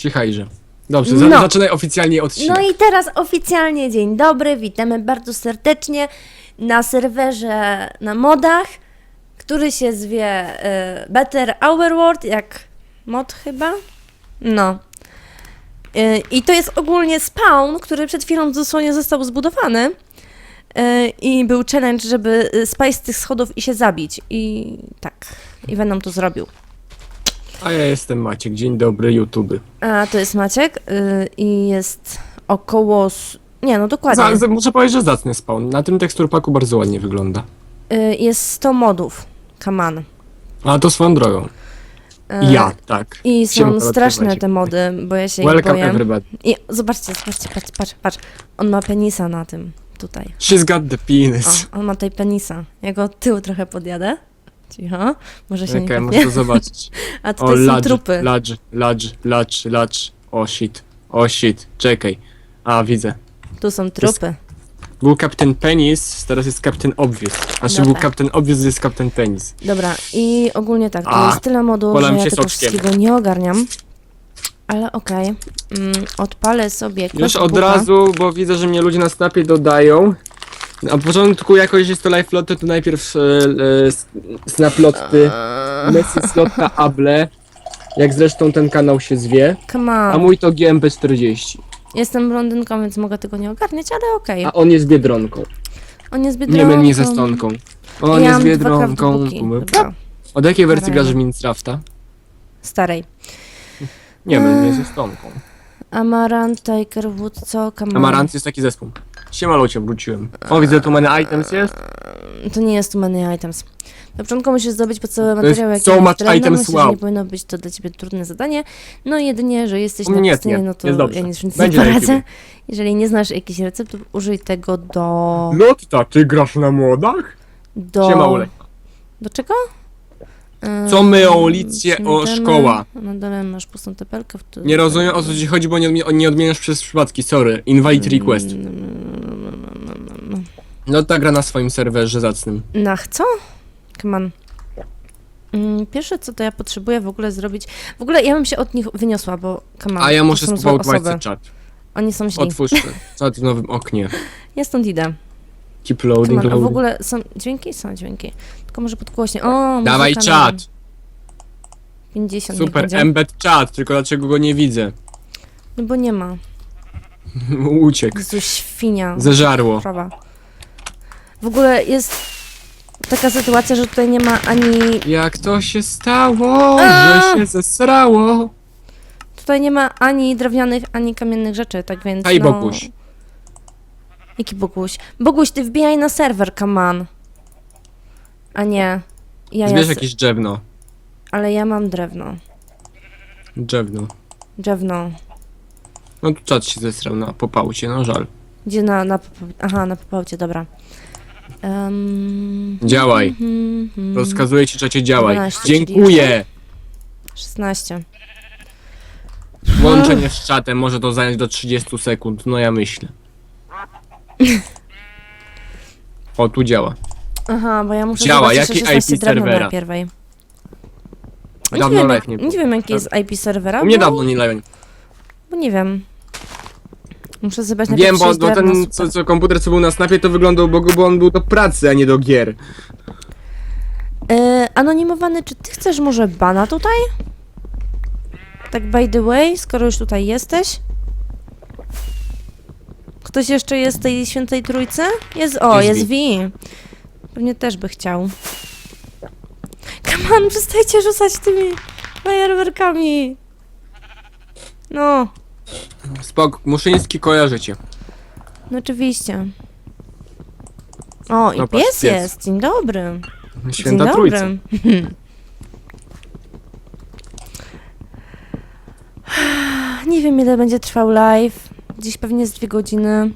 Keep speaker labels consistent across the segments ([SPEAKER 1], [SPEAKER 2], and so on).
[SPEAKER 1] Cichajże. Dobrze, za,
[SPEAKER 2] No.
[SPEAKER 1] zaczynaj oficjalnie odcinek.
[SPEAKER 2] No i teraz oficjalnie dzień dobry, witamy bardzo serdecznie na serwerze na modach, który się zwie e, Better Our World, jak mod chyba. No. E, I to jest ogólnie spawn, który przed chwilą dosłownie został zbudowany. E, I był challenge, żeby e, spaść z tych schodów i się zabić. I tak. I Venom to zrobił.
[SPEAKER 1] A ja jestem Maciek, dzień dobry, YouTube.
[SPEAKER 2] A to jest Maciek y, i jest około. s- Nie, no dokładnie.
[SPEAKER 1] Za, za, muszę powiedzieć, że zacny spawn. Na tym teksturpaku bardzo ładnie wygląda.
[SPEAKER 2] Y, jest 100 modów. On.
[SPEAKER 1] A to swoją drogą.
[SPEAKER 2] Y,
[SPEAKER 1] Ja, tak.
[SPEAKER 2] I
[SPEAKER 1] Siema,
[SPEAKER 2] są straszne
[SPEAKER 1] Maciek.
[SPEAKER 2] te mody, bo ja się ich
[SPEAKER 1] Welcome
[SPEAKER 2] boję.
[SPEAKER 1] everybody.
[SPEAKER 2] I zobaczcie, zobaczcie, patrz, patrz, patrz. On ma penisa na tym, tutaj.
[SPEAKER 1] She's got the penis.
[SPEAKER 2] O, on ma tutaj penisa. Ja go od tyłu trochę podjadę. Cicho, może się nie
[SPEAKER 1] to zobaczyć.
[SPEAKER 2] A
[SPEAKER 1] O,
[SPEAKER 2] tutaj są
[SPEAKER 1] ladż,
[SPEAKER 2] trupy.
[SPEAKER 1] ladż, ladż, ladż, ladż. O shit, o shit, czekaj. A, widzę.
[SPEAKER 2] Tu są trupy.
[SPEAKER 1] Był Captain Penis, teraz jest Captain Obvious. Znaczy
[SPEAKER 2] Dobra.
[SPEAKER 1] był Captain Obvious, jest Captain Penis.
[SPEAKER 2] Dobra, i ogólnie tak, to
[SPEAKER 1] A,
[SPEAKER 2] jest tyle
[SPEAKER 1] polam
[SPEAKER 2] że ja
[SPEAKER 1] się
[SPEAKER 2] tego
[SPEAKER 1] soczkiem.
[SPEAKER 2] wszystkiego nie ogarniam. Ale okej. Mm, odpalę sobie
[SPEAKER 1] Już od razu, bo widzę, że mnie ludzie na snapie dodają. Na początku jakoś jest to live loty, to najpierw e, e, snap loty, Messi slotta Able, jak zresztą ten kanał się zwie,
[SPEAKER 2] Come
[SPEAKER 1] a
[SPEAKER 2] on.
[SPEAKER 1] mój to GMP40,
[SPEAKER 2] Jestem blondynką, więc mogę tego nie ogarniać, ale okej.
[SPEAKER 1] a on jest Biedronką.
[SPEAKER 2] On jest
[SPEAKER 1] Nie
[SPEAKER 2] biedronką.
[SPEAKER 1] myl mnie ze stonką. On
[SPEAKER 2] ja
[SPEAKER 1] jest
[SPEAKER 2] mam dwa
[SPEAKER 1] Biedronką.
[SPEAKER 2] chyba.
[SPEAKER 1] Od jakiej wersji
[SPEAKER 2] Dobra.
[SPEAKER 1] grasz w Minecrafta?
[SPEAKER 2] Starej.
[SPEAKER 1] Nie myl mnie ze stonką.
[SPEAKER 2] Amarant, Tigerwood, co? Come on.
[SPEAKER 1] Amarant jest taki zespół. Siema ludzie, wróciłem. O, widzę tu many items jest.
[SPEAKER 2] To nie jest tu many items. Na początku musisz zdobyć podstawowe
[SPEAKER 1] jest
[SPEAKER 2] materiały, jakie
[SPEAKER 1] so
[SPEAKER 2] masz
[SPEAKER 1] much items,
[SPEAKER 2] Myślę, że
[SPEAKER 1] wow.
[SPEAKER 2] nie powinno być to dla ciebie trudne zadanie. No jedynie, że jesteś na
[SPEAKER 1] mnie
[SPEAKER 2] pustyni,
[SPEAKER 1] nie,
[SPEAKER 2] no to
[SPEAKER 1] jest dobrze.
[SPEAKER 2] ja nic, nic
[SPEAKER 1] Będzie
[SPEAKER 2] nie poradzę. Jeżeli nie znasz jakichś receptów, użyj tego do...
[SPEAKER 1] Lotta, ty grasz na młodach?
[SPEAKER 2] do...
[SPEAKER 1] Siema Ulek.
[SPEAKER 2] Do czego?
[SPEAKER 1] Co my o
[SPEAKER 2] Ym,
[SPEAKER 1] ulicję, o szkoła?
[SPEAKER 2] Na dole masz pustą tepelkę. W.
[SPEAKER 1] Nie rozumiem o co ci chodzi, bo nie, odmi- nie odmieniasz przez przypadki, sorry. Invalid request. Lotta gra na swoim serwerze zacnym.
[SPEAKER 2] Nach co? Come on. Mm, Pierwsze co to ja potrzebuję w ogóle zrobić. W ogóle ja bym się od nich wyniosła, bo come on,
[SPEAKER 1] A ja
[SPEAKER 2] to
[SPEAKER 1] muszę
[SPEAKER 2] są złe
[SPEAKER 1] spróbować
[SPEAKER 2] osoby.
[SPEAKER 1] chat.
[SPEAKER 2] Oni są źli.
[SPEAKER 1] Otwórz czat w nowym oknie.
[SPEAKER 2] Ja stąd idę.
[SPEAKER 1] Keep
[SPEAKER 2] Come
[SPEAKER 1] loading,
[SPEAKER 2] on. A w
[SPEAKER 1] loading.
[SPEAKER 2] ogóle są dźwięki? Są dźwięki. Tylko może podgłośnie. O,
[SPEAKER 1] Dawaj
[SPEAKER 2] na
[SPEAKER 1] czat!
[SPEAKER 2] 50 niech
[SPEAKER 1] Super,
[SPEAKER 2] będzie.
[SPEAKER 1] embed chat, tylko dlaczego go nie widzę?
[SPEAKER 2] No bo nie ma.
[SPEAKER 1] Uciekł.
[SPEAKER 2] Jezu, świnia.
[SPEAKER 1] Zeżarło.
[SPEAKER 2] Prawa. W ogóle jest taka sytuacja, że tutaj nie ma ani...
[SPEAKER 1] Jak to się stało,
[SPEAKER 2] A!
[SPEAKER 1] że się zesrało?
[SPEAKER 2] Tutaj nie ma ani drewnianych, ani kamiennych rzeczy, tak więc
[SPEAKER 1] Hej,
[SPEAKER 2] no...
[SPEAKER 1] Boguś.
[SPEAKER 2] Jaki Boguś? Boguś, ty wbijaj na serwer, come on. A nie. Ja
[SPEAKER 1] Zbierz
[SPEAKER 2] jas...
[SPEAKER 1] jakieś drzewno.
[SPEAKER 2] Ale ja mam drewno.
[SPEAKER 1] Drzewno.
[SPEAKER 2] Drewno.
[SPEAKER 1] No tu czat się zesrał na popałcie, no żal.
[SPEAKER 2] Gdzie na... na popa- Aha, na popałcie, dobra. Um...
[SPEAKER 1] Działaj.
[SPEAKER 2] Hmm, hmm.
[SPEAKER 1] Rozkazuję ci czacie działaj.
[SPEAKER 2] 12, czyli
[SPEAKER 1] Dziękuję!
[SPEAKER 2] 16.
[SPEAKER 1] Łączenie z czatem może to zająć do 30 sekund, no ja myślę. O, tu działa.
[SPEAKER 2] Aha, bo ja muszę
[SPEAKER 1] Działa,
[SPEAKER 2] zobaczyć,
[SPEAKER 1] jaki
[SPEAKER 2] że 16
[SPEAKER 1] IP
[SPEAKER 2] drewna
[SPEAKER 1] serwera?
[SPEAKER 2] najpierw. ej. Ja
[SPEAKER 1] Dawno
[SPEAKER 2] nie, wiem,
[SPEAKER 1] live
[SPEAKER 2] jak,
[SPEAKER 1] nie
[SPEAKER 2] nie wiem, jaki jest IP serwera,
[SPEAKER 1] U mnie
[SPEAKER 2] bo,
[SPEAKER 1] dawno nie live.
[SPEAKER 2] bo nie wiem. Muszę zebrać
[SPEAKER 1] Wiem,
[SPEAKER 2] najpierw
[SPEAKER 1] bo,
[SPEAKER 2] sześć
[SPEAKER 1] bo
[SPEAKER 2] drewna,
[SPEAKER 1] ten
[SPEAKER 2] super.
[SPEAKER 1] co, co komputer co był na snapie to wyglądał Bogu, bo on był do pracy, a nie do gier.
[SPEAKER 2] E, anonimowany, czy ty chcesz może bana tutaj? Tak by the way, skoro już tutaj jesteś. Ktoś jeszcze jest w tej świętej trójce? Jest, o,
[SPEAKER 1] Jest
[SPEAKER 2] jest V. Pewnie też by chciał. Come on, przestajcie rzucać tymi fajerwerkami. No,
[SPEAKER 1] Spok, Muszyński kojarzycie.
[SPEAKER 2] no oczywiście. O, i
[SPEAKER 1] No patrz,
[SPEAKER 2] pies
[SPEAKER 1] pies.
[SPEAKER 2] jest. Dzień dobry.
[SPEAKER 1] Święta
[SPEAKER 2] Dzień
[SPEAKER 1] Trójca.
[SPEAKER 2] dobry. Nie wiem ile będzie trwał live. Dziś pewnie z dwie godziny.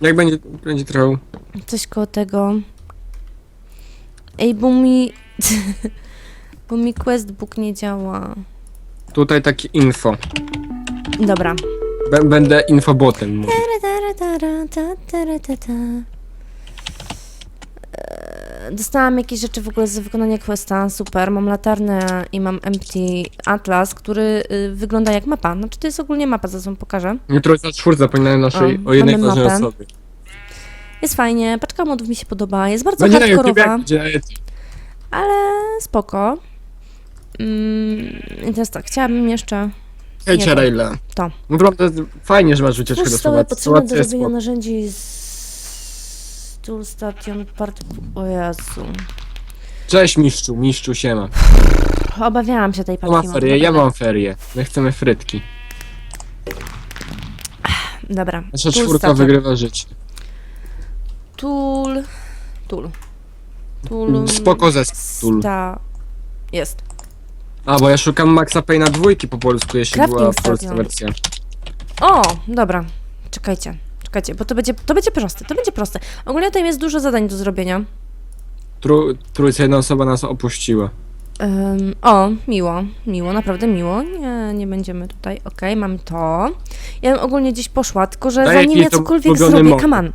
[SPEAKER 1] Jak będzie, będzie trwał?
[SPEAKER 2] Coś koło tego. Ej, bo mi... bo mi questbook nie działa.
[SPEAKER 1] Tutaj takie info.
[SPEAKER 2] Dobra.
[SPEAKER 1] Będę infobotem. mówił.
[SPEAKER 2] Tara, tara, tara, ta, tara, ta, ta. E, Dostałam jakieś rzeczy w ogóle za wykonanie questa, super. Mam latarnę i mam empty atlas, który y, wygląda jak mapa. Znaczy to jest ogólnie mapa, zaraz wam pokażę.
[SPEAKER 1] Jutro jest na czwórce, zapominałem naszej,
[SPEAKER 2] O,
[SPEAKER 1] o jednej
[SPEAKER 2] mamy
[SPEAKER 1] ważnej
[SPEAKER 2] mapę.
[SPEAKER 1] osobie.
[SPEAKER 2] Jest fajnie, paczka modów mi się podoba, jest bardzo
[SPEAKER 1] Będzie na YouTube,
[SPEAKER 2] hardkorowa,
[SPEAKER 1] będzie YouTube.
[SPEAKER 2] ale spoko. Mm, I teraz tak, chciałabym jeszcze...
[SPEAKER 1] Hejcie,
[SPEAKER 2] Nie, to- to.
[SPEAKER 1] Naprawdę fajnie, że masz wycieczkę
[SPEAKER 2] Twórz
[SPEAKER 1] do
[SPEAKER 2] stoły
[SPEAKER 1] Słowacji.
[SPEAKER 2] potrzebne do
[SPEAKER 1] jest
[SPEAKER 2] robienia narzędzi z... Tool Station Part... O Jezu.
[SPEAKER 1] Cześć mistrzu, mistrzu siema.
[SPEAKER 2] Obawiałam się tej
[SPEAKER 1] Kto
[SPEAKER 2] paczki.
[SPEAKER 1] ma ferie? Ja mam ferie. My chcemy frytki.
[SPEAKER 2] Dobra.
[SPEAKER 1] Nasza
[SPEAKER 2] Tool
[SPEAKER 1] czwórka
[SPEAKER 2] Station.
[SPEAKER 1] wygrywa życie.
[SPEAKER 2] Tool... Tool. Tool...
[SPEAKER 1] Spoko zespół.
[SPEAKER 2] Sta... Jest.
[SPEAKER 1] A, bo ja szukam Maxa Payna dwójki po polsku, jeśli
[SPEAKER 2] Crafting
[SPEAKER 1] była polska wersja.
[SPEAKER 2] O, dobra. Czekajcie. Czekajcie, bo to będzie, to będzie proste, to będzie proste. Ogólnie tutaj jest dużo zadań do zrobienia.
[SPEAKER 1] Tru, trójca jedna osoba nas opuściła.
[SPEAKER 2] Ym, o, miło, miło, naprawdę miło. Nie, nie będziemy tutaj. Okej, mam to. Ja bym ogólnie gdzieś poszła, tylko że
[SPEAKER 1] Daj
[SPEAKER 2] zanim
[SPEAKER 1] jakiś
[SPEAKER 2] ja cokolwiek
[SPEAKER 1] ulubiony
[SPEAKER 2] zrobię, come on.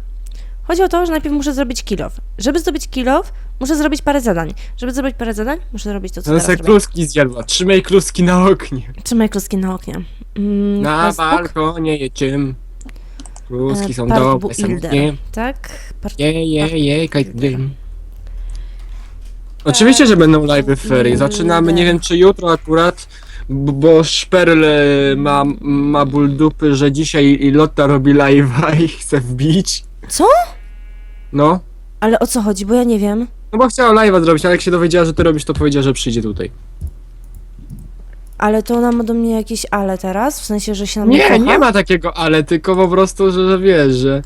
[SPEAKER 2] Chodzi o to, że najpierw muszę zrobić kill off. Żeby zdobyć kill off, muszę zrobić parę zadań. Żeby zrobić parę zadań, muszę zrobić to, co
[SPEAKER 1] Teraz
[SPEAKER 2] teraz
[SPEAKER 1] jak
[SPEAKER 2] robię.
[SPEAKER 1] kluski zjadła. Trzymaj kluski na oknie.
[SPEAKER 2] Trzymaj kluski na oknie. Mm,
[SPEAKER 1] Na
[SPEAKER 2] Facebook,
[SPEAKER 1] balkonie jedziem. Kluski
[SPEAKER 2] e,
[SPEAKER 1] są dobre, są nie.
[SPEAKER 2] Tak? Part
[SPEAKER 1] Je, je, je, kaj dym. Oczywiście, że będą live w ferii. Zaczynamy, nie wiem czy jutro akurat, b- bo Szperl e, ma, ma ból dupy, że dzisiaj i Lotta robi live'a i chce wbić.
[SPEAKER 2] Co?
[SPEAKER 1] No.
[SPEAKER 2] Ale o co chodzi, bo ja nie wiem.
[SPEAKER 1] No bo chciała live'a zrobić, ale jak się dowiedziała, że ty robisz, to powiedziała, że przyjdzie tutaj.
[SPEAKER 2] Ale to ona ma do mnie jakieś ale teraz? W sensie, że się na mnie
[SPEAKER 1] Nie,
[SPEAKER 2] kocha?
[SPEAKER 1] nie ma takiego ale, tylko po prostu, że, że wiesz, że...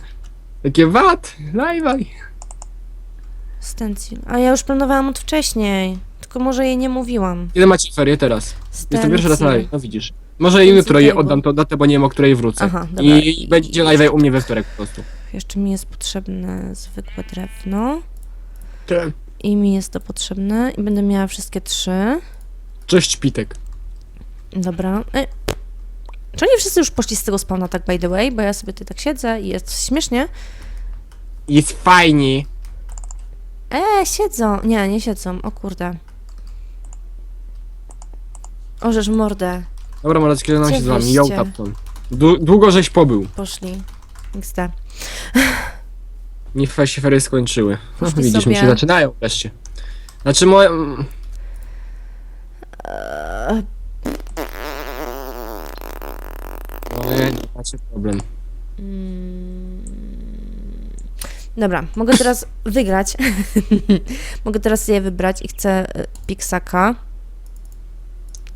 [SPEAKER 1] Takie wat, live'a.
[SPEAKER 2] Stencil. A ja już planowałam od wcześniej. Tylko może jej nie mówiłam.
[SPEAKER 1] Kiedy macie ferie teraz? Jest to pierwszy raz na
[SPEAKER 2] Stencil.
[SPEAKER 1] live, no widzisz. Może i jutro je oddam tą datę, bo nie wiem o której wrócę.
[SPEAKER 2] Aha, dobra.
[SPEAKER 1] I będzie live u mnie we wtorek po prostu.
[SPEAKER 2] Jeszcze mi jest potrzebne zwykłe drewno. I mi jest to potrzebne. I będę miała wszystkie trzy.
[SPEAKER 1] Cześć Pitek.
[SPEAKER 2] Dobra. E, czy oni wszyscy już poszli z tego spawna, tak by the way? Bo ja sobie tutaj tak siedzę i jest śmiesznie.
[SPEAKER 1] Jest fajnie.
[SPEAKER 2] E, siedzą. Nie, nie siedzą. O kurde. Orzesz mordę.
[SPEAKER 1] Dobra, może żegnam się z wami. Yo, Tapton. Dłu- Długo żeś pobył.
[SPEAKER 2] Poszli. XD.
[SPEAKER 1] Niech fe- się ferie skończyły. No,
[SPEAKER 2] Poszli
[SPEAKER 1] widzisz, mi się
[SPEAKER 2] sobie.
[SPEAKER 1] zaczynają wreszcie. Znaczy moje... mm, Moje... Macie problem.
[SPEAKER 2] Mm. Dobra, mogę teraz wygrać. mogę teraz je wybrać i chcę y, Pixaka.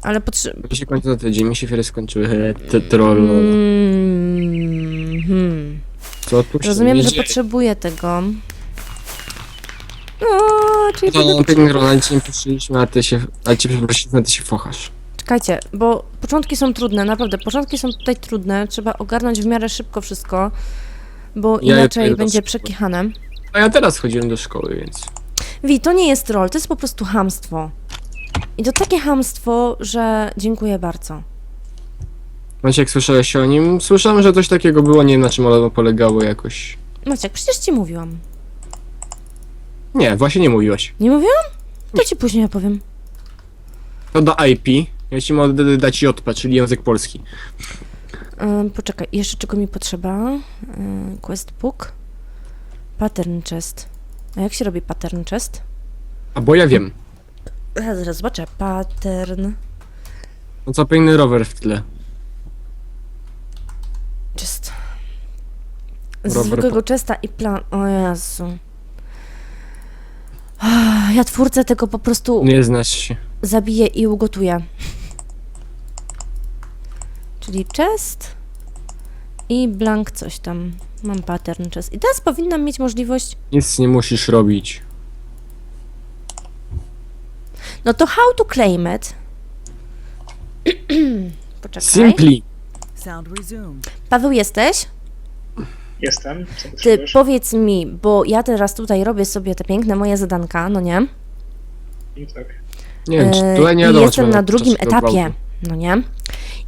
[SPEAKER 2] Ale potrzebuję.
[SPEAKER 1] Mi się kończy za tydzień, mi się ferie skończyły. He, Te trollo.
[SPEAKER 2] Mm, hmm.
[SPEAKER 1] Co tu się
[SPEAKER 2] Rozumiem, że
[SPEAKER 1] dzieje?
[SPEAKER 2] potrzebuję tego. No, czyli
[SPEAKER 1] To
[SPEAKER 2] będę
[SPEAKER 1] no, pięknie, Ronald, ci nie prosiliśmy, a ty się... A cię przeprosiliśmy, a ty się fochasz.
[SPEAKER 2] Czekajcie, bo początki są trudne, naprawdę. Początki są tutaj trudne. Trzeba ogarnąć w miarę szybko wszystko, bo
[SPEAKER 1] Ja
[SPEAKER 2] inaczej będzie
[SPEAKER 1] szybko.
[SPEAKER 2] przekichane.
[SPEAKER 1] A ja teraz chodziłem do szkoły, więc...
[SPEAKER 2] Wi, to nie jest troll, to jest po prostu hamstwo. I to takie hamstwo, że dziękuję bardzo.
[SPEAKER 1] Maciek, słyszałeś o nim? Słyszałem, że coś takiego było, nie wiem na czym ono polegało jakoś.
[SPEAKER 2] Maciek, przecież ci mówiłam.
[SPEAKER 1] Nie, właśnie nie mówiłaś.
[SPEAKER 2] Nie mówiłam? To ci później opowiem.
[SPEAKER 1] To do IP. Ja ci mogę dać JP, czyli język polski.
[SPEAKER 2] Ym, poczekaj, jeszcze czego mi potrzeba? Ym, quest book. Pattern chest. A jak się robi pattern chest?
[SPEAKER 1] A bo ja wiem.
[SPEAKER 2] Ja zaraz zobaczę. Pattern
[SPEAKER 1] No co piękny rower w tle.
[SPEAKER 2] chest. Z
[SPEAKER 1] Robert
[SPEAKER 2] zwykłego chesta i plan... O Jezu. Ah, Ja twórcę tego po prostu
[SPEAKER 1] Nie znasz się.
[SPEAKER 2] zabiję i ugotuję. Czyli chest i blank coś tam. Mam pattern chest. I teraz powinnam mieć możliwość...
[SPEAKER 1] Nic nie musisz robić.
[SPEAKER 2] No to how to claim it? Poczekaj.
[SPEAKER 1] Simply.
[SPEAKER 3] Sound resumed.
[SPEAKER 2] Paweł, jesteś?
[SPEAKER 4] Jestem. Co
[SPEAKER 2] Ty
[SPEAKER 4] potrzebujesz?
[SPEAKER 2] powiedz mi, bo ja teraz tutaj robię sobie te piękne moje zadanka, no nie?
[SPEAKER 4] I tak.
[SPEAKER 1] Nie wiem, czy
[SPEAKER 2] Yy,
[SPEAKER 1] tutaj nie wiadomo,
[SPEAKER 2] jestem na drugim etapie,
[SPEAKER 1] gwałtu.
[SPEAKER 2] No nie?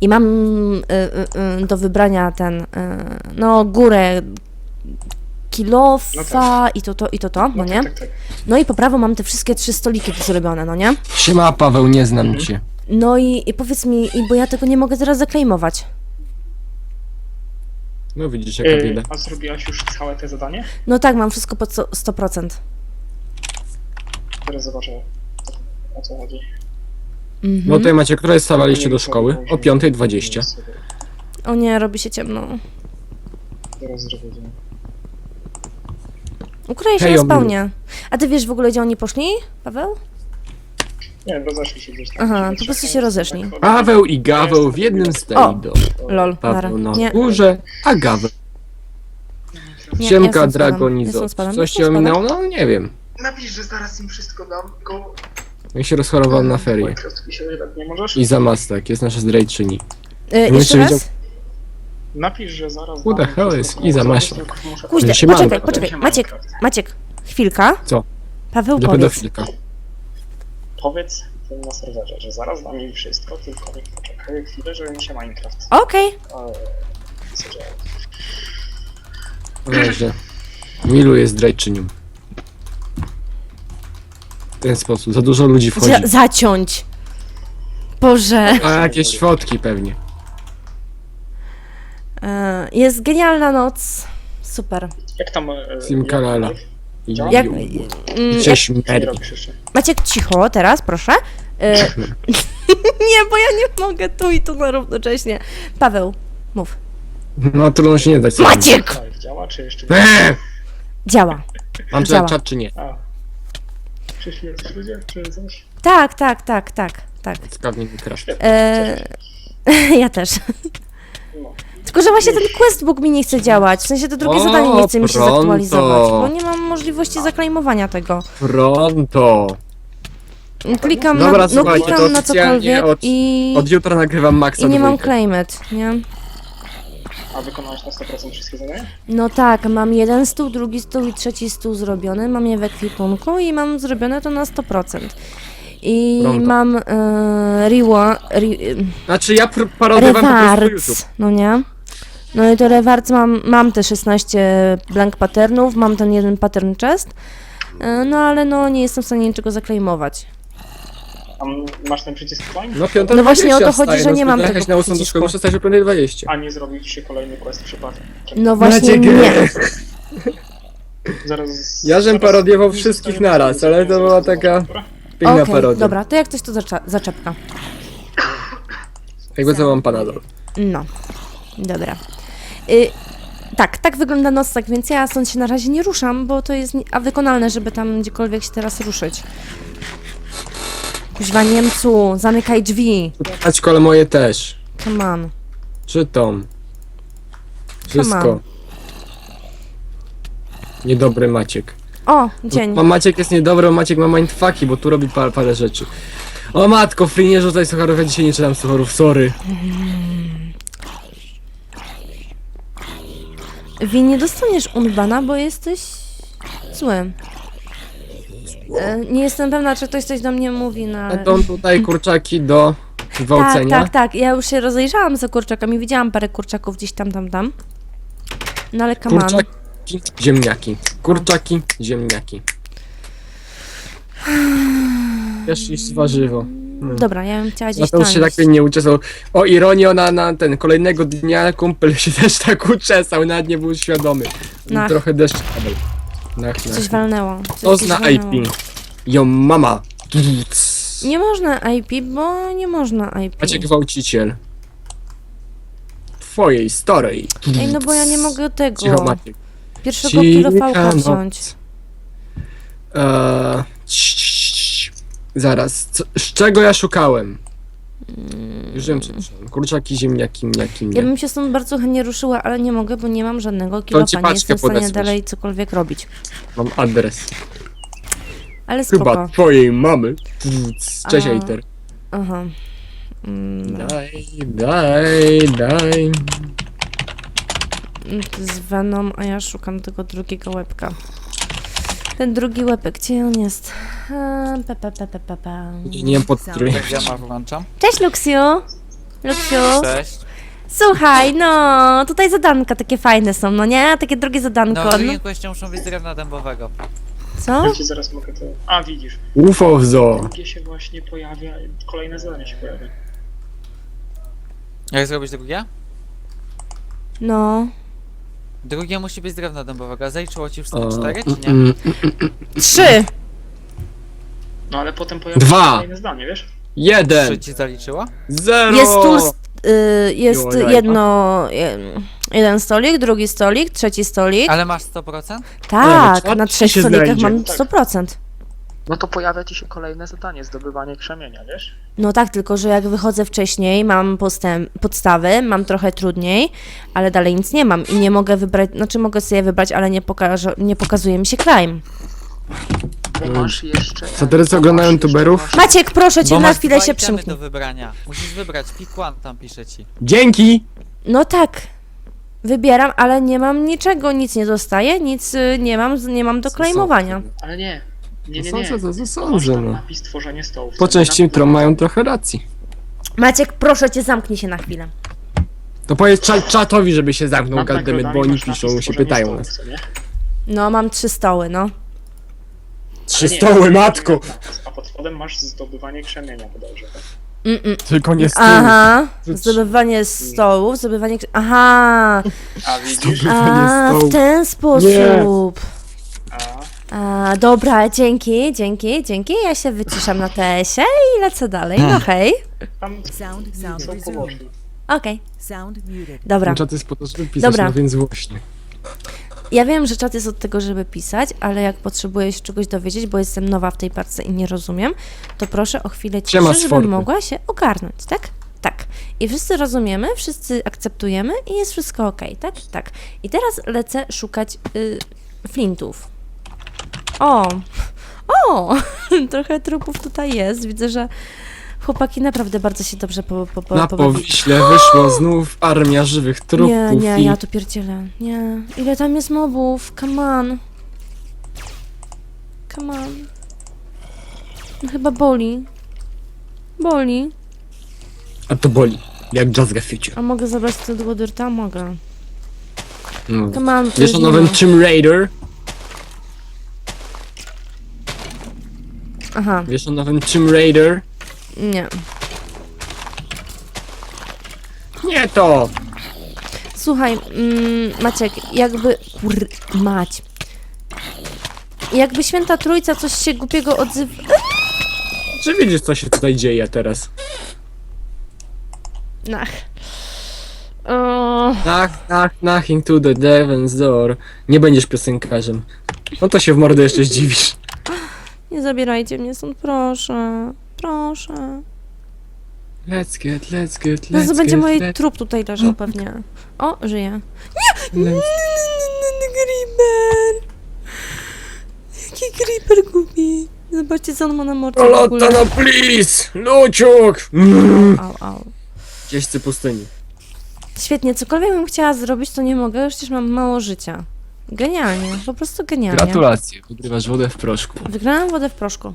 [SPEAKER 2] I mam y, y, y, do wybrania ten, y, no górę kilofa i to, to, i to, to, no nie?
[SPEAKER 4] Tak, tak.
[SPEAKER 2] No i po prawo mam te wszystkie trzy stoliki tu zrobione, no nie?
[SPEAKER 1] Siema Paweł, nie znam cię.
[SPEAKER 2] No i, i powiedz mi, i bo ja tego nie mogę teraz zaklejmować.
[SPEAKER 1] No widzisz jaka
[SPEAKER 4] Yy,
[SPEAKER 1] bieda.
[SPEAKER 4] a zrobiłaś już całe te zadanie?
[SPEAKER 2] No tak, mam wszystko pod sto- 100%.
[SPEAKER 4] Teraz zobaczę o co chodzi.
[SPEAKER 2] Mhm.
[SPEAKER 1] No to macie, które stawaliście do szkoły? O 5.20.
[SPEAKER 2] O nie, robi się ciemno.
[SPEAKER 4] Teraz zrobię.
[SPEAKER 2] Ukryję się
[SPEAKER 1] Hej,
[SPEAKER 2] na
[SPEAKER 1] Obliu.
[SPEAKER 2] spawnie. A ty wiesz w ogóle, gdzie oni poszli, Paweł?
[SPEAKER 4] Nie rozeszli się gdzieś tam.
[SPEAKER 2] Aha, po prostu się rozeszli.
[SPEAKER 4] tak,
[SPEAKER 1] Paweł i Gaweł w jednym stejdo.
[SPEAKER 2] Lol, nara.
[SPEAKER 1] Paweł na
[SPEAKER 2] Nie,
[SPEAKER 1] górze, a Gaweł.
[SPEAKER 2] nie,
[SPEAKER 1] Siemka
[SPEAKER 2] jestem spadem.
[SPEAKER 1] Dragonizo.
[SPEAKER 2] Jestem spadem,
[SPEAKER 1] Coś cię ominęło? No nie wiem.
[SPEAKER 4] Napisz, że zaraz im wszystko dam, go...
[SPEAKER 1] Ja się rozchorował na ferie.
[SPEAKER 4] Minecraft pisze, że tak nie możesz?
[SPEAKER 1] I za mastek, jest nasza zdrajczyni.
[SPEAKER 2] Y,
[SPEAKER 1] jeszcze
[SPEAKER 2] raz?
[SPEAKER 1] widział-
[SPEAKER 4] Napisz, że zaraz
[SPEAKER 1] Who the
[SPEAKER 4] dam
[SPEAKER 1] hell
[SPEAKER 4] wszystko,
[SPEAKER 1] is Iza
[SPEAKER 4] bo
[SPEAKER 1] Maślak?
[SPEAKER 4] tylko muszę-
[SPEAKER 2] Kuźle,
[SPEAKER 1] się
[SPEAKER 2] poczekaj, poczekaj. Maciek. Maciek, chwilka.
[SPEAKER 1] Co?
[SPEAKER 2] Paweł,
[SPEAKER 1] Do
[SPEAKER 2] powiedz.
[SPEAKER 1] pedofilka.
[SPEAKER 4] Powiedz tym na serwerze, że zaraz dam im wszystko, tylko niech poczekają chwilę, żeby mi się Minecraft
[SPEAKER 2] Okej.
[SPEAKER 4] e, zadziałał.
[SPEAKER 1] Dobrze. Milu jest zdrajczynią. W ten sposób. Za dużo ludzi wchodzi.
[SPEAKER 2] Za- Zaciąć. Boże.
[SPEAKER 1] A jakieś fotki pewnie.
[SPEAKER 2] E, Jest genialna noc. Super.
[SPEAKER 4] Jak tam... e,
[SPEAKER 1] Sim
[SPEAKER 4] jak-
[SPEAKER 1] Kalala. I,
[SPEAKER 4] Jak-
[SPEAKER 1] i,
[SPEAKER 2] Jak,
[SPEAKER 1] i,
[SPEAKER 2] mm,
[SPEAKER 1] i cześć
[SPEAKER 4] Co
[SPEAKER 1] Mary.
[SPEAKER 4] robisz jeszcze?
[SPEAKER 2] Maciek, cicho teraz, proszę. E, nie, bo ja nie mogę tu i tu na równocześnie. Paweł, mów.
[SPEAKER 1] No trudno się nie dać.
[SPEAKER 2] Maciek!
[SPEAKER 4] Live działa, czy jeszcze?
[SPEAKER 1] Eee!
[SPEAKER 2] Działa.
[SPEAKER 1] Mam
[SPEAKER 2] Działa.
[SPEAKER 1] czat czy nie?
[SPEAKER 4] A. Jacyś ludzie, czy coś?
[SPEAKER 2] Tak, tak, tak, tak, tak.
[SPEAKER 1] Sprawnie Minecraft.
[SPEAKER 2] E, ja też.
[SPEAKER 4] No.
[SPEAKER 2] Tylko, że właśnie ten questbook mi nie chce działać. W sensie to drugie
[SPEAKER 1] O,
[SPEAKER 2] zadanie nie chce mi się
[SPEAKER 1] pronto.
[SPEAKER 2] zaktualizować, bo nie mam możliwości zaklejmowania tego.
[SPEAKER 1] Pronto.
[SPEAKER 2] Klikam
[SPEAKER 1] Dobra,
[SPEAKER 2] na, no,
[SPEAKER 1] słuchajcie,
[SPEAKER 2] klikam na
[SPEAKER 1] oficjalnie
[SPEAKER 2] cokolwiek
[SPEAKER 1] od-
[SPEAKER 2] i,
[SPEAKER 1] Od jutra nagrywam Maxa
[SPEAKER 2] i nie mam
[SPEAKER 1] dwójkę.
[SPEAKER 2] claimet, nie?
[SPEAKER 4] A wykonałeś na 100% wszystkie zadania?
[SPEAKER 2] No tak, mam jeden stół, drugi stół i trzeci stół zrobiony, mam je w ekwipunku i mam zrobione to na 100%. I
[SPEAKER 1] Pronto.
[SPEAKER 2] mam e, rewa, re,
[SPEAKER 1] Znaczy ja pr- parodiowałem po prostu
[SPEAKER 2] rewards,
[SPEAKER 1] YouTube.
[SPEAKER 2] no nie? No i to rewards mam, mam te 16 blank patternów, mam ten jeden pattern chest, e, no ale no nie jestem w stanie niczego zaklejmować.
[SPEAKER 4] A m- masz ten przycisk climb?
[SPEAKER 1] No piąta
[SPEAKER 2] No właśnie o to
[SPEAKER 1] 20
[SPEAKER 2] chodzi, że
[SPEAKER 1] no
[SPEAKER 2] nie mam tego
[SPEAKER 1] na ósmą do
[SPEAKER 2] przycisku.
[SPEAKER 1] przestać o 5.20.
[SPEAKER 4] A nie zrobił ci się kolejny quest przypadkiem?
[SPEAKER 2] No właśnie nie.
[SPEAKER 4] Zaraz...
[SPEAKER 1] Ja żem
[SPEAKER 4] zaraz-
[SPEAKER 1] parodiował wszystkich naraz, ale to była taka-
[SPEAKER 4] dobra?
[SPEAKER 1] Piękna
[SPEAKER 2] Okej,
[SPEAKER 1] parodia.
[SPEAKER 2] dobra, to jak coś to zacza, zaczepka.
[SPEAKER 1] Jakby co mam panadol.
[SPEAKER 2] No, dobra. Y, tak, tak wygląda nocleg, więc ja stąd się na razie nie ruszam, bo to jest nie- a wykonalne, żeby tam gdziekolwiek się teraz ruszyć. Kuźwa Niemcu, zamykaj drzwi.
[SPEAKER 1] Paćko, ale moje też.
[SPEAKER 2] Come on.
[SPEAKER 1] Czytam.
[SPEAKER 2] on.
[SPEAKER 1] Wszystko. Niedobry Maciek.
[SPEAKER 2] O, dzień.
[SPEAKER 1] Ma Maciek jest niedobry, bo Maciek ma mindfucki, bo tu robi par, parę rzeczy. O matko, free nie rzucaj sucharów, ja dzisiaj nie czytam sucharów, sorry.
[SPEAKER 2] Wi, nie dostaniesz unbana, bo jesteś zły. E, nie jestem pewna, czy ktoś coś do mnie mówi na...
[SPEAKER 1] Będą tutaj kurczaki do
[SPEAKER 2] Tak,
[SPEAKER 1] gwałcenia.
[SPEAKER 2] tak, tak. Ja już się rozejrzałam za kurczakami, widziałam parę kurczaków gdzieś tam, tam, tam. No ale on.
[SPEAKER 1] Kurczaki, ziemniaki. Kurczaki, ziemniaki. Wiesz, jest warzywo.
[SPEAKER 2] Dobra, ja bym chciała gdzieś
[SPEAKER 1] Mateusz się tak nie uczesał. O ironio, na, na ten kolejnego dnia kumpel się też tak uczesał, nawet nie był świadomy.
[SPEAKER 2] Nach.
[SPEAKER 1] Trochę deszcz padał. Nach,
[SPEAKER 2] Coś walnęło. Coś
[SPEAKER 1] To
[SPEAKER 2] gdzieś
[SPEAKER 1] zna
[SPEAKER 2] walnęło.
[SPEAKER 1] IP. Yo mama.
[SPEAKER 2] Nie można IP, bo nie można IP.
[SPEAKER 1] Macie gwałciciel. Twojej starej.
[SPEAKER 2] Ej, no bo ja nie mogę tego.
[SPEAKER 1] Cicho Maciek.
[SPEAKER 2] Pierwszego
[SPEAKER 1] Cicha
[SPEAKER 2] kilofałka
[SPEAKER 1] noc.
[SPEAKER 2] wziąć.
[SPEAKER 1] Eee. Zaraz, co, z czego ja szukałem? Już wiem, szukałem. Kurczaki, ziemniaki, mniaki,
[SPEAKER 2] Ja bym się stąd bardzo chętnie ruszyła, ale nie mogę, bo nie mam żadnego kilofa. Nie jestem w stanie dalej cokolwiek robić.
[SPEAKER 1] Mam adres.
[SPEAKER 2] Ale spoko.
[SPEAKER 1] Chyba twojej mamy. Cześć,
[SPEAKER 2] A.
[SPEAKER 1] Ejter.
[SPEAKER 2] Aha. Mm,
[SPEAKER 1] Daj, daj, daj.
[SPEAKER 2] z Venom, a ja szukam tego drugiego łebka. Ten drugi łebek, gdzie on jest? A, pa, pa, pa, pa, pa, pa.
[SPEAKER 1] Nie wiem pod którym.
[SPEAKER 3] Ja ma włączam.
[SPEAKER 2] Cześć Luksiu! Luksiu!
[SPEAKER 3] Cześć.
[SPEAKER 2] Słuchaj, no, tutaj zadanka takie fajne są, no nie? Takie zadanko.
[SPEAKER 5] No,
[SPEAKER 2] No,
[SPEAKER 5] drugim kwestią muszą być z drewna dębowego.
[SPEAKER 2] co?
[SPEAKER 4] Ja ci zaraz mogę to... A, widzisz.
[SPEAKER 1] UFO w zoo.
[SPEAKER 4] Drugie się właśnie pojawia, kolejne zadanie się pojawia.
[SPEAKER 5] Jak zrobić drugie?
[SPEAKER 2] No.
[SPEAKER 5] Drugie musi być z drewna dębowego. A zaliczyło ci
[SPEAKER 1] O,
[SPEAKER 5] wszystkie cztery, czy nie?
[SPEAKER 1] mm,
[SPEAKER 2] Trzy!
[SPEAKER 4] No ale potem pojawia
[SPEAKER 1] Dwa.
[SPEAKER 4] się kolejne zdanie, wiesz?
[SPEAKER 1] Jeden.
[SPEAKER 5] Trzy ci zaliczyło?
[SPEAKER 1] Zero.
[SPEAKER 2] Jest tu, y, jest jedno, je- jeden stolik, drugi stolik, trzeci stolik.
[SPEAKER 5] Ale masz 100%?
[SPEAKER 2] Tak,
[SPEAKER 1] czwarty
[SPEAKER 2] na trzech
[SPEAKER 1] się
[SPEAKER 2] stolikach
[SPEAKER 1] znajdzie.
[SPEAKER 2] mam
[SPEAKER 4] Tak.
[SPEAKER 2] 100%.
[SPEAKER 4] No to pojawia ci się kolejne zadanie, zdobywanie krzemienia, wiesz?
[SPEAKER 2] No tak, tylko że jak wychodzę wcześniej, mam postęp, podstawy, mam trochę trudniej, ale dalej nic nie mam i nie mogę wybrać, znaczy mogę sobie wybrać, ale nie, pokaże, nie pokazuje mi się crime.
[SPEAKER 4] Bo masz jeszcze...
[SPEAKER 1] Co teraz
[SPEAKER 4] bo
[SPEAKER 1] oglądają
[SPEAKER 4] masz jeszcze
[SPEAKER 1] tuberów?
[SPEAKER 2] Maciek, proszę cię,
[SPEAKER 5] Bo
[SPEAKER 2] na
[SPEAKER 5] masz
[SPEAKER 2] chwilę
[SPEAKER 5] dwa
[SPEAKER 2] się
[SPEAKER 5] itemy
[SPEAKER 2] przymknij.
[SPEAKER 5] do wybrania. Musisz wybrać, pick one tam pisze ci.
[SPEAKER 1] Dzięki.
[SPEAKER 2] No tak, wybieram, ale nie mam niczego, nic nie dostaję, nic y, nie mam, nie mam do claimowania.
[SPEAKER 4] Ale nie. Nie, nie, nie.
[SPEAKER 1] sądzę, to-
[SPEAKER 4] Masz
[SPEAKER 1] sądzę,
[SPEAKER 4] tam
[SPEAKER 1] no.
[SPEAKER 4] napis tworzenie stołów.
[SPEAKER 1] Po części
[SPEAKER 4] Napis-
[SPEAKER 1] tro mają trochę racji.
[SPEAKER 2] Maciek, proszę cię, zamknij się na chwilę.
[SPEAKER 1] To powiedz cza- czatowi, żeby się zamknął goddammit, bo oni piszą, się pytają nas.
[SPEAKER 2] No, mam trzy stoły, no.
[SPEAKER 1] Trzy stoły,
[SPEAKER 4] to
[SPEAKER 1] matko!
[SPEAKER 4] A pod spodem masz zdobywanie krzemienia bodajże. tak?
[SPEAKER 2] Mm-mm.
[SPEAKER 1] Tylko nie stół.
[SPEAKER 2] Aha, zdobywanie stołów, zdobywanie... krz- Aha,
[SPEAKER 4] A widzisz?
[SPEAKER 1] Zdobywanie
[SPEAKER 2] a,
[SPEAKER 1] stołów.
[SPEAKER 2] w ten sposób.
[SPEAKER 4] A,
[SPEAKER 2] A, dobra, dzięki, dzięki, dzięki. Ja się wyciszam na TS-ie i lecę dalej. No hej.
[SPEAKER 4] tam
[SPEAKER 3] Sound, sound
[SPEAKER 4] są
[SPEAKER 3] resumed.
[SPEAKER 4] pobożni.
[SPEAKER 2] Okej,
[SPEAKER 3] Sound muted.
[SPEAKER 2] dobra.
[SPEAKER 1] Ten czat jest po to, żeby pisać,
[SPEAKER 2] Dobra.
[SPEAKER 1] no więc właśnie.
[SPEAKER 2] Ja wiem, że czat jest od tego, żeby pisać, ale jak potrzebuję się czegoś dowiedzieć, bo jestem nowa w tej parce i nie rozumiem, to proszę o chwilę
[SPEAKER 1] Siema,
[SPEAKER 2] ciszy, żebym
[SPEAKER 1] Sforty.
[SPEAKER 2] mogła się ogarnąć, tak? Tak. I wszyscy rozumiemy, wszyscy akceptujemy i jest wszystko ok, tak? Tak. I teraz lecę szukać y, flintów. O! O! Trochę trupów tutaj jest. Widzę, że chłopaki naprawdę bardzo się dobrze po, po, po,
[SPEAKER 1] Na
[SPEAKER 2] pobawili.
[SPEAKER 1] powiśle wyszło znów armia żywych trupów
[SPEAKER 2] Nie, nie,
[SPEAKER 1] i...
[SPEAKER 2] ja tu pierdzielę. Nie. Ile tam jest mobów? Come on. Come on. No chyba boli. Boli.
[SPEAKER 1] A to boli. Jak Jazz Future.
[SPEAKER 2] A mogę zabrać tego dyrta? Mogę.
[SPEAKER 1] No.
[SPEAKER 2] Come on, tu
[SPEAKER 1] Wiesz
[SPEAKER 2] już
[SPEAKER 1] o
[SPEAKER 2] nie
[SPEAKER 1] nowym
[SPEAKER 2] ma.
[SPEAKER 1] Tomb Raider?
[SPEAKER 2] Aha,
[SPEAKER 1] Wiesz o nowym Tomb Raider?
[SPEAKER 2] nie.
[SPEAKER 1] Nie to!
[SPEAKER 2] Słuchaj, mm, Maciek, jakby... Kur... Mać. Jakby Święta Trójca coś się głupiego odzywa...
[SPEAKER 1] Czy widzisz, co się tutaj dzieje teraz?
[SPEAKER 2] Ach. O,
[SPEAKER 1] Knock, knock, knocking to the devil's door. Nie będziesz piosenkarzem. No to się w mordę jeszcze zdziwisz.
[SPEAKER 2] Nie zabierajcie mnie stąd, proszę. Proszę.
[SPEAKER 1] Let's get, let's get,
[SPEAKER 2] No
[SPEAKER 1] let's
[SPEAKER 2] to będzie
[SPEAKER 1] get,
[SPEAKER 2] mój
[SPEAKER 1] let's
[SPEAKER 2] trup tutaj leżał pewnie. O, żyje.
[SPEAKER 1] let's...
[SPEAKER 2] Creeper! Jaki creeper głupi. Zobaczcie, co on ma na w
[SPEAKER 1] Lota
[SPEAKER 2] ogóle.
[SPEAKER 1] no please! Luciuk!
[SPEAKER 2] Au, au.
[SPEAKER 1] Jeźdźcy pustyni.
[SPEAKER 2] Świetnie, cokolwiek bym chciała zrobić, to nie mogę, już przecież mam mało życia. Genialnie, po prostu genialnie.
[SPEAKER 1] Gratulacje, wygrywasz wodę w proszku.
[SPEAKER 2] Wygrałam wodę w proszku.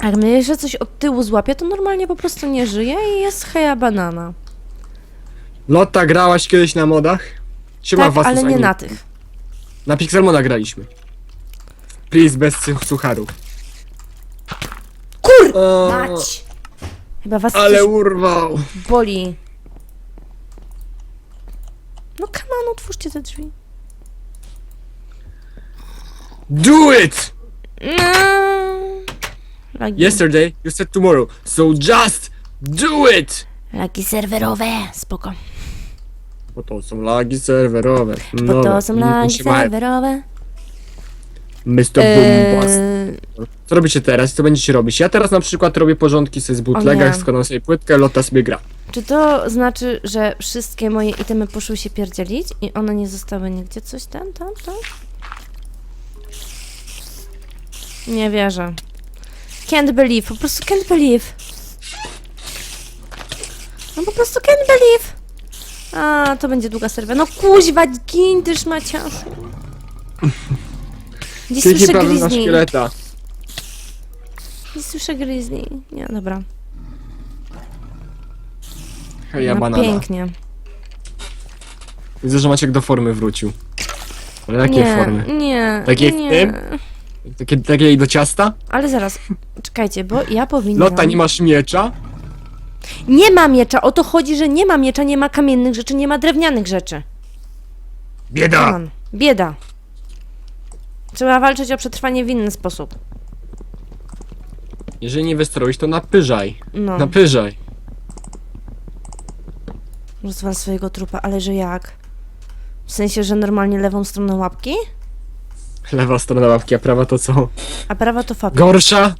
[SPEAKER 2] A Jak mnie jeszcze coś od tyłu złapie, to normalnie po prostu nie żyje i jest heja banana.
[SPEAKER 1] Lotta, grałaś kiedyś na modach? Siema
[SPEAKER 2] tak,
[SPEAKER 1] was
[SPEAKER 2] ale nie na tych.
[SPEAKER 1] Na Pixelmona graliśmy. Please, bez tych sucharów.
[SPEAKER 2] Kur...
[SPEAKER 1] O,
[SPEAKER 2] Mać! Chyba was
[SPEAKER 1] ale
[SPEAKER 2] coś
[SPEAKER 1] urwał.
[SPEAKER 2] boli. No come on, otwórzcie te drzwi.
[SPEAKER 1] Do it!
[SPEAKER 2] No. Lagi.
[SPEAKER 1] Yesterday you said tomorrow, so just do it!
[SPEAKER 2] Lagi serwerowe, spoko.
[SPEAKER 1] Bo to są lagi serwerowe.
[SPEAKER 2] Bo to są lagi
[SPEAKER 1] serwerowe. Mr. Boombast.
[SPEAKER 2] Eee,
[SPEAKER 1] Co robicie teraz? Co będziecie robić? Ja teraz na przykład robię porządki sobie z bootlegach,
[SPEAKER 2] nie.
[SPEAKER 1] składam sobie płytkę, Lotta sobie gra.
[SPEAKER 2] czy to znaczy, że wszystkie moje itemy poszły się pierdzielić i one nie zostały nigdzie coś tam, tam, tam? Nie wierzę. Can't believe, po prostu can't believe. No po prostu can't believe. A, to będzie długa serwa. No kuźwa, gin też Maciaszu. Gdzie
[SPEAKER 1] Kliknij
[SPEAKER 2] słyszę
[SPEAKER 1] prawym na
[SPEAKER 2] grizzly?
[SPEAKER 1] szkieleta.
[SPEAKER 2] Nie słyszę grizzly. Nie, dobra.
[SPEAKER 1] Hej, ja
[SPEAKER 2] no,
[SPEAKER 1] banana.
[SPEAKER 2] pięknie.
[SPEAKER 1] Widzę, że Maciek do formy wrócił. Ale jakie
[SPEAKER 2] nie,
[SPEAKER 1] formy?
[SPEAKER 2] Nie,
[SPEAKER 1] Takie jak
[SPEAKER 2] nie.
[SPEAKER 1] ty? Takie, takie i do ciasta?
[SPEAKER 2] Ale zaraz, czekajcie, bo ja powinnam...
[SPEAKER 1] Lota, nie masz miecza?
[SPEAKER 2] Nie ma miecza, o to chodzi, że nie ma miecza, nie ma kamiennych rzeczy, nie ma drewnianych rzeczy.
[SPEAKER 1] Bieda!
[SPEAKER 2] Bieda. Trzeba walczyć o przetrwanie w inny sposób.
[SPEAKER 1] Jeżeli nie wystroisz, to napyżaj.
[SPEAKER 2] No,
[SPEAKER 1] Napyżaj.
[SPEAKER 2] rozwal swojego trupa, ale że jak? W sensie, że normalnie lewą stroną łapki?
[SPEAKER 1] Lewa strona łapki, a prawa to co?
[SPEAKER 2] A prawa to fabryka.
[SPEAKER 1] Gorsza?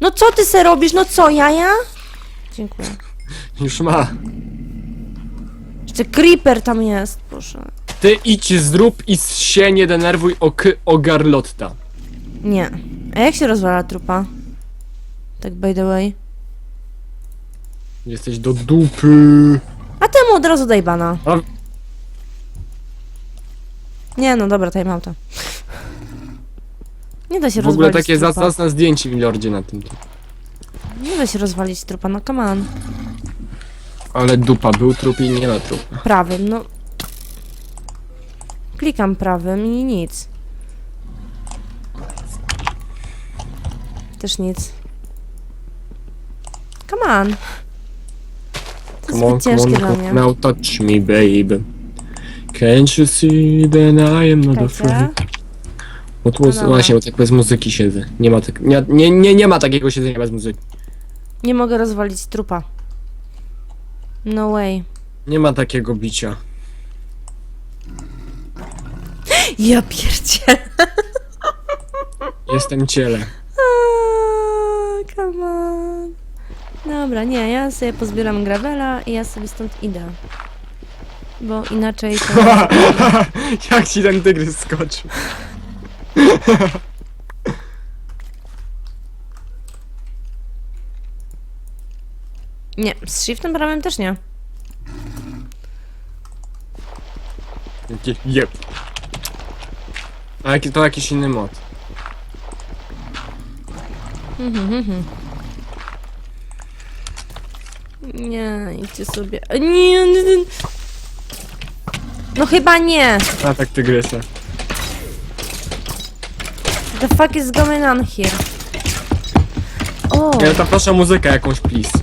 [SPEAKER 2] No co ty se robisz? No co, jaja? Dziękuję.
[SPEAKER 1] Już ma.
[SPEAKER 2] Jeszcze creeper tam jest, proszę.
[SPEAKER 1] Ty idź, zrób i się nie denerwuj o k o Garlotta.
[SPEAKER 2] Nie. A jak się rozwala trupa? Tak by the way.
[SPEAKER 1] Jesteś do dupy.
[SPEAKER 2] A temu od razu daj bana.
[SPEAKER 1] A-
[SPEAKER 2] Nie no, dobra, time to. Nie da się
[SPEAKER 1] W ogóle
[SPEAKER 2] rozwalić
[SPEAKER 1] takie
[SPEAKER 2] trupa.
[SPEAKER 1] zacne zdjęcie, milordzie, na tym.
[SPEAKER 2] Nie da się rozwalić trupa, no come on.
[SPEAKER 1] Ale dupa, był trup i nie ma trupa.
[SPEAKER 2] Prawym, no. Klikam prawym i nic. Też nic. Come on. To jest
[SPEAKER 1] Come on,
[SPEAKER 2] zbyt
[SPEAKER 1] come
[SPEAKER 2] ciężkie
[SPEAKER 1] on,
[SPEAKER 2] dla mnie.
[SPEAKER 1] now touch me, baby. Can't you see that I am not
[SPEAKER 2] Czekajcie.
[SPEAKER 1] afraid? Bo tu
[SPEAKER 2] No dobra.
[SPEAKER 1] właśnie, bo tak bez muzyki siedzę. Nie ma, tak, nie, nie, nie, nie ma takiego siedzenia bez muzyki.
[SPEAKER 2] Nie mogę rozwalić trupa. No way.
[SPEAKER 1] Nie ma takiego bicia.
[SPEAKER 2] Ja pierdzie.
[SPEAKER 1] Jestem ciele.
[SPEAKER 2] come on. Dobra, nie, ja sobie pozbieram gravela i ja sobie stąd idę. Bo inaczej to...
[SPEAKER 1] Jak ci ten tygrys skoczył?
[SPEAKER 2] Nie, z shiftem prawym też nie.
[SPEAKER 1] Jep. A jaki, to jakiś inny mod.
[SPEAKER 2] Mhm, mhm. Nie, idźcie sobie. Nie, nie, nie. No chyba nie.
[SPEAKER 1] A tak tygrysa.
[SPEAKER 2] The fuck is going on here? O,
[SPEAKER 1] Ja tam proszę muzykę jakąś, please.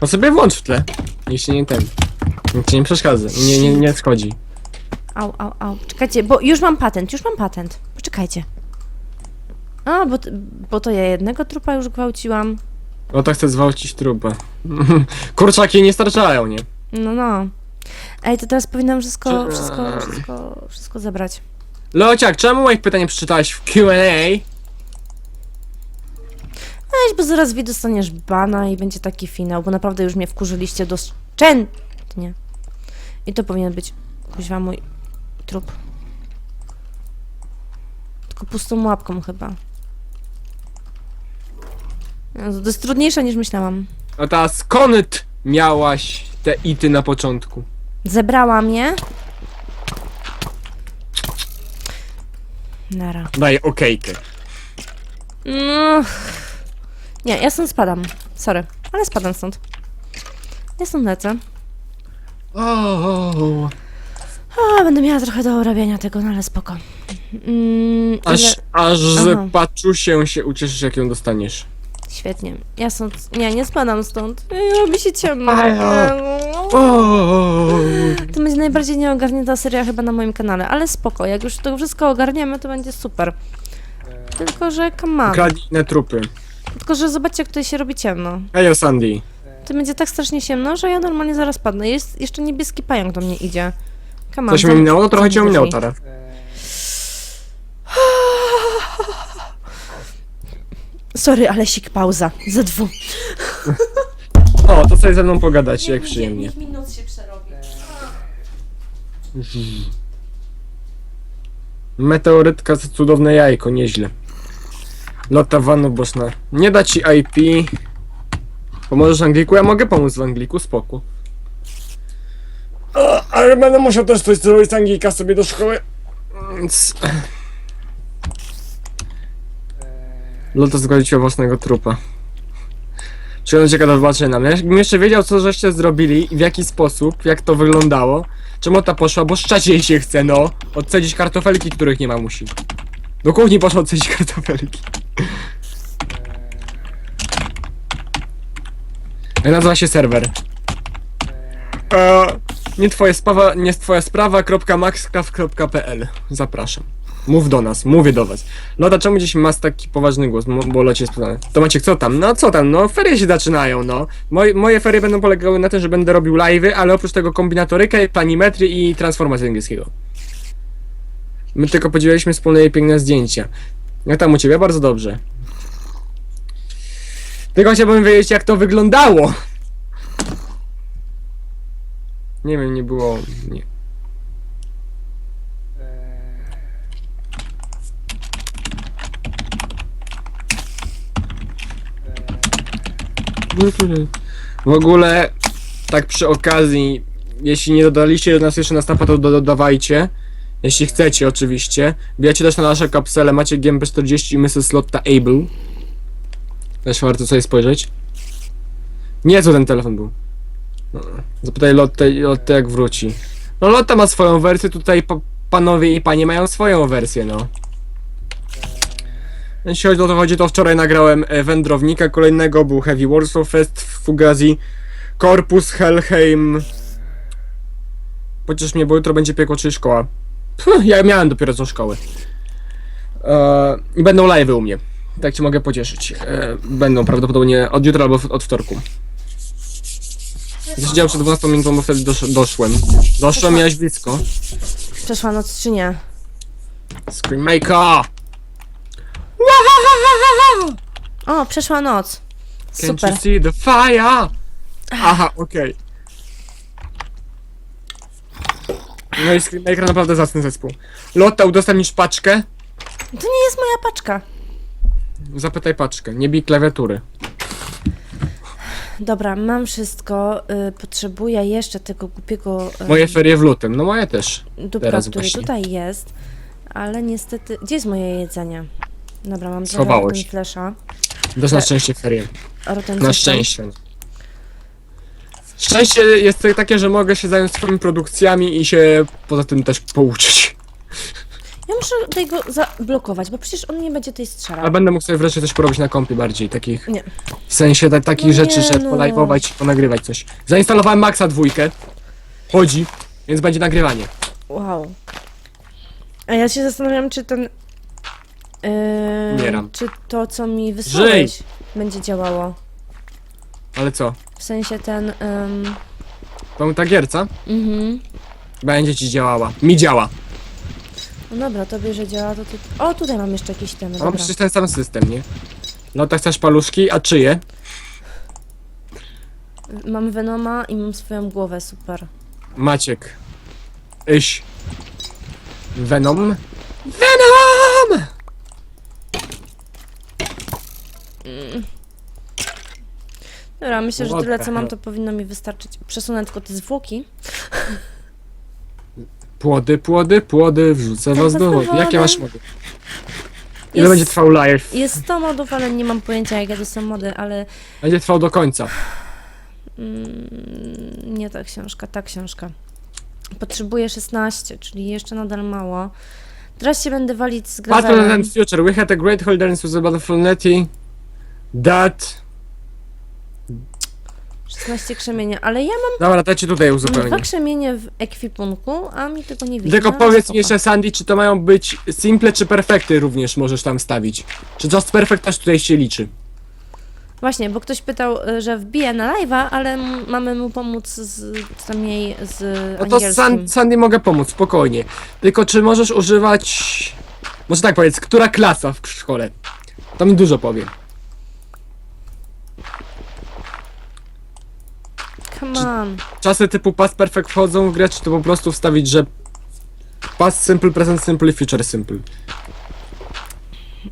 [SPEAKER 1] No sobie włącz w tle. Się nie ten. Niech ci nie przeszkadza. Nie, nie, nie schodzi.
[SPEAKER 2] Au, au, au. Czekajcie, bo już mam patent, już mam patent. Poczekajcie. A, bo, bo to ja jednego trupa już gwałciłam.
[SPEAKER 1] No to chcę zwałcić trupę. Kurczaki nie starczają, nie?
[SPEAKER 2] No, no. Ej, to teraz powinnam wszystko,
[SPEAKER 1] Czy-
[SPEAKER 2] wszystko, wszystko, wszystko zebrać.
[SPEAKER 1] Lociak, czemu moich pytań nie przeczytałeś w Q&A?
[SPEAKER 2] Weź, bo zaraz wi dostaniesz bana i będzie taki finał, bo naprawdę już mnie wkurzyliście doszczętnie. I to powinien być, kuźwa, mój trup. Tylko pustą łapką chyba. Jezu, To jest trudniejsze niż myślałam.
[SPEAKER 1] No ta skąd miałaś te ity na początku?
[SPEAKER 2] Zebrałam je. Nara.
[SPEAKER 1] Daj okejkę.
[SPEAKER 2] No. Nie, ja stąd spadam. Sorry, ale spadam stąd. Ja stąd lecę.
[SPEAKER 1] O,
[SPEAKER 2] A, będę miała trochę do urabiania tego, no ale spoko. Mm,
[SPEAKER 1] aż,
[SPEAKER 2] ile...
[SPEAKER 1] aż z
[SPEAKER 2] Aha.
[SPEAKER 1] paczusią się ucieszysz, jak ją dostaniesz.
[SPEAKER 2] Świetnie. Ja stąd... Nie, nie spadam stąd. Robi się ciemno.
[SPEAKER 1] O,
[SPEAKER 2] To będzie najbardziej nieogarnięta seria chyba na moim kanale, ale spoko. Jak już to wszystko ogarniemy, to będzie super. Tylko, że come on.
[SPEAKER 1] Trupy.
[SPEAKER 2] Tylko, że zobaczcie, jak tutaj się robi ciemno.
[SPEAKER 1] Hejo Sandy.
[SPEAKER 2] To będzie tak strasznie ciemno, że ja normalnie zaraz padnę. Jest jeszcze niebieski pająk do mnie idzie. Come on.
[SPEAKER 1] Coś mi
[SPEAKER 2] zam-
[SPEAKER 1] minęło? Trochę cię
[SPEAKER 2] zamknij
[SPEAKER 1] minęło
[SPEAKER 2] drzwi.
[SPEAKER 1] teraz.
[SPEAKER 2] Sorry, ale sik pauza. Za dwu.
[SPEAKER 1] O, to sobie ze mną pogadać, jak przyjemnie.
[SPEAKER 2] minut się przerobi.
[SPEAKER 1] Meteorytka to cudowne jajko, nieźle. Lota Wanu Boszna. Nie da ci IP. Pomożesz Angliku? Ja mogę pomóc w Angliku, spoko. Ale będę musiał też coś zrobić z Anglika sobie do szkoły. Więc... Lota zgodzi się o własnego trupa. On ciekawe zobaczy na mnie. Jakbym jeszcze wiedział, co żeście zrobili i w jaki sposób, jak to wyglądało. Czemu ta poszła? Bo jej się chce, no. Odcedzić kartofelki, których nie ma musi. Do kuchni poszła odcedzić kartofelki. Jak nazywa się serwer? Eee, nie twoja sprawa, nie twoja sprawa.maxcraft.pl Zapraszam. Mów do nas, mówię do was. Loda, czemu dziś masz taki poważny głos? Bo locie jest pytane. To Maciek, co tam? No co tam? No ferie się zaczynają, no. Moje, moje ferie będą polegały na tym, że będę robił live'y, ale oprócz tego kombinatorykę, planimetry i transformację angielskiego. My tylko podzieliliśmy wspólne i piękne zdjęcia. Jak tam u ciebie? Bardzo dobrze. Tylko chciałbym wiedzieć, jak to wyglądało. Nie wiem, nie było. Nie. W ogóle, tak przy okazji, jeśli nie dodaliście do nas jeszcze na snapa, to do- dodawajcie. Jeśli chcecie, oczywiście. Wbijacie też na nasze kapsele, macie GMP40 i Mrs. Lotta Able. Też warto sobie spojrzeć. Nie, co ten telefon był. Zapytaj Lotte, Lotte jak wróci. No Lotta ma swoją wersję, tutaj pa, panowie i panie mają swoją wersję, no. Jeśli chodzi o to chodzi, to wczoraj nagrałem e, Wędrownika, kolejnego był Heavy Warsaw Fest w Fugazi, Korpus, Helheim. Chociaż mnie, bo jutro będzie piekło, czyli szkoła. Ja miałem dopiero co szkoły. E, I będą live'y u mnie. Tak cię mogę pocieszyć. E, będą prawdopodobnie od jutra albo od wtorku. Siedziałem przed 12 minutą, bo wtedy dosz, doszłem. Doszłem, miałeś blisko.
[SPEAKER 2] Przeszła noc czy nie?
[SPEAKER 1] Screammaker!
[SPEAKER 2] O, przeszła noc.
[SPEAKER 1] Can't
[SPEAKER 2] Super.
[SPEAKER 1] you see the fire? Aha, okej. No i Screammaker naprawdę zacny zespół. Lotta, udostępnisz paczkę?
[SPEAKER 2] To nie jest moja paczka.
[SPEAKER 1] Zapytaj paczkę, nie bij klawiatury.
[SPEAKER 2] Dobra, mam wszystko. Y, potrzebuję jeszcze tego głupiego y,
[SPEAKER 1] Moje ferie w lutym, no moje też.
[SPEAKER 2] dupka,
[SPEAKER 1] teraz
[SPEAKER 2] który
[SPEAKER 1] właśnie.
[SPEAKER 2] tutaj jest. Ale niestety... Gdzie jest moje jedzenie? Dobra, mam trochę Flesha.
[SPEAKER 1] Też na szczęście ferie. Na szczęście. Szczęście jest takie, że mogę się zająć swoimi produkcjami i się poza tym też pouczyć.
[SPEAKER 2] Ja muszę tego zablokować, bo przecież on nie będzie tej strzelał.
[SPEAKER 1] Ale będę mógł sobie wreszcie coś porobić na kompie bardziej, takich...
[SPEAKER 2] Nie.
[SPEAKER 1] W sensie ta, takich
[SPEAKER 2] No
[SPEAKER 1] rzeczy,
[SPEAKER 2] nie,
[SPEAKER 1] że
[SPEAKER 2] no.
[SPEAKER 1] polajwować, ponagrywać coś. Zainstalowałem Maxa dwójkę. Chodzi, więc będzie nagrywanie.
[SPEAKER 2] Wow. A ja się zastanawiam, czy ten... Yy,
[SPEAKER 1] Umieram.
[SPEAKER 2] czy to, co mi wysłałeś,
[SPEAKER 1] Żyj!
[SPEAKER 2] będzie działało.
[SPEAKER 1] Ale co?
[SPEAKER 2] W sensie ten... ym,
[SPEAKER 1] To ta gierca?
[SPEAKER 2] mhm.
[SPEAKER 1] Będzie ci działała. Mi działa.
[SPEAKER 2] No dobra, tobie, że działa, to ty... O, tutaj mam jeszcze jakieś temy,
[SPEAKER 1] Mam
[SPEAKER 2] dobra.
[SPEAKER 1] przecież ten sam system, nie? No tak chcesz paluszki, a czyje?
[SPEAKER 2] Mam Venoma i mam swoją głowę, super.
[SPEAKER 1] Maciek. Iś. Venom. Venom!
[SPEAKER 2] Dobra, myślę, że tyle, co mam, to powinno mi wystarczyć. Przesunę tylko te zwłoki.
[SPEAKER 1] Płody, płody, płody, wrzucę was do wody. Jakie masz mody? Ile
[SPEAKER 2] Jest-
[SPEAKER 1] będzie trwał live?
[SPEAKER 2] Jest 100 modów, ale nie mam pojęcia, jakie to są mody, ale
[SPEAKER 1] Będzie trwał do końca.
[SPEAKER 2] mm, nie ta książka, ta książka. Potrzebuję 16, czyli jeszcze nadal mało. Teraz się będę walić z gravelem.
[SPEAKER 1] present and future. We had a great holders with the Netty. That...
[SPEAKER 2] 16 krzemienia, ale ja mam
[SPEAKER 1] Dobra, to ja ci tutaj
[SPEAKER 2] dwa
[SPEAKER 1] uzupełnię.
[SPEAKER 2] krzemienie w ekwipunku, a mi tego nie widać.
[SPEAKER 1] Tylko
[SPEAKER 2] No,
[SPEAKER 1] powiedz
[SPEAKER 2] spoko.
[SPEAKER 1] mi jeszcze, Sandy, czy to mają być simple czy perfekty również możesz tam stawić? Czy Just Perfect też tutaj się liczy?
[SPEAKER 2] Właśnie, bo ktoś pytał, y, że wbije na live'a, ale m- mamy mu pomóc z, co tam jej z
[SPEAKER 1] No to
[SPEAKER 2] angielskim.
[SPEAKER 1] San, Sandy mogę pomóc, spokojnie. Tylko czy możesz używać... Może tak powiedz, która klasa w szkole? To mi dużo powie.
[SPEAKER 2] Come on.
[SPEAKER 1] Czasy typu Past Perfect wchodzą w grę, czy to po prostu wstawić, że Past Simple, Present Simple i Future Simple?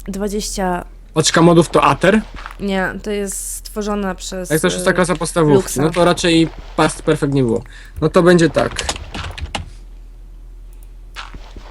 [SPEAKER 2] 20...
[SPEAKER 1] Oczka modów to Ater.
[SPEAKER 2] Nie, to jest stworzona przez...
[SPEAKER 1] Jak to
[SPEAKER 2] y,
[SPEAKER 1] szósta klasa podstawówki,
[SPEAKER 2] Luxa.
[SPEAKER 1] no to raczej Past Perfect nie było. No to będzie tak.